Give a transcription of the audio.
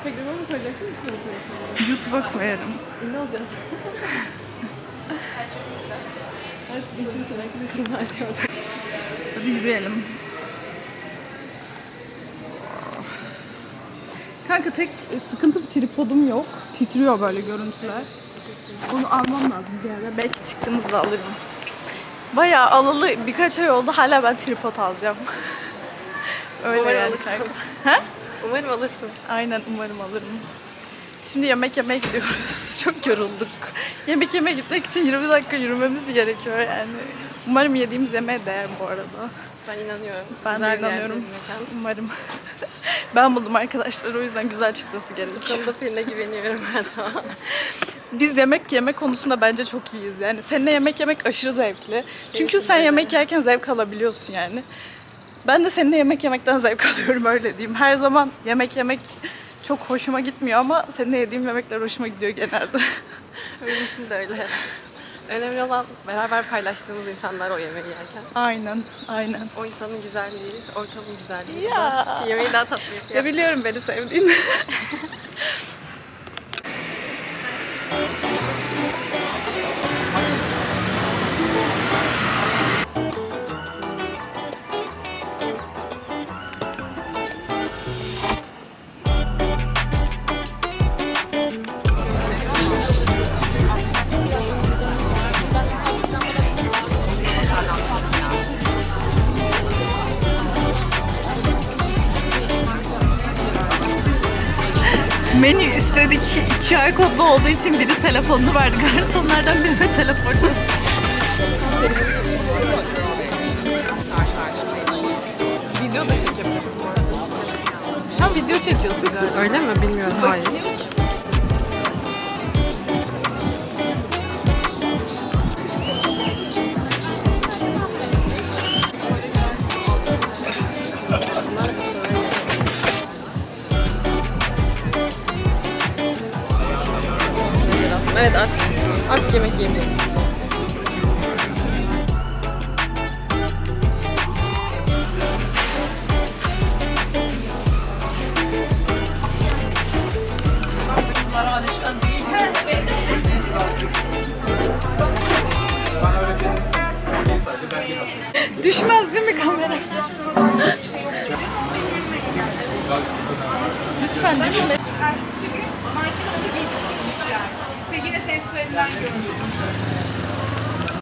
Instagram'a mı koyacaksın? YouTube'a mı koyacaksın? YouTube'a koyarım. Ünlü olacağız. Artık influencer arkadaşım var. Hadi yürüyelim. Kanka tek sıkıntı tripodum yok. Titriyor böyle görüntüler. Onu almam lazım bir ara. Belki çıktığımızda alırım. Bayağı alalı birkaç ay oldu. Hala ben tripod alacağım. Öyle yani kanka. Ha? Umarım alırsın. Aynen umarım alırım. Şimdi yemek yemeye gidiyoruz. Çok yorulduk. Yemek yemeye gitmek için 20 dakika yürümemiz gerekiyor yani. Umarım yediğimiz yemeğe değer bu arada. Ben inanıyorum. Ben Güzel de inanıyorum. Umarım. ben buldum arkadaşlar o yüzden güzel çıkması Bu gerekiyor. konuda Pelin'e güveniyorum her zaman. Biz yemek yeme konusunda bence çok iyiyiz. Yani seninle yemek yemek aşırı zevkli. Çünkü için sen yemek yerken zevk alabiliyorsun yani. Ben de seninle yemek yemekten zevk alıyorum öyle diyeyim. Her zaman yemek yemek çok hoşuma gitmiyor ama seninle yediğim yemekler hoşuma gidiyor genelde. Benim için de öyle. Önemli olan beraber paylaştığımız insanlar o yemeği yerken. aynen, aynen. O insanın güzelliği, ortamın güzelliği. Ya. Yemeği daha tatlı Ya yapıyor. biliyorum beni sevdiğini. Menü istedik. Ay kodlu olduğu için biri telefonunu verdi. Garsonlardan biri de telefon Video da çekebilirsin. Şu an video çekiyorsun galiba. Öyle mi? Bilmiyorum. Hayır. Evet artık artık yemek yiyebiliriz. Düşmez değil mi kamera? Lütfen düşme. Ertesi gün makinalı yani. Ve yine seslerinden görmüştüm.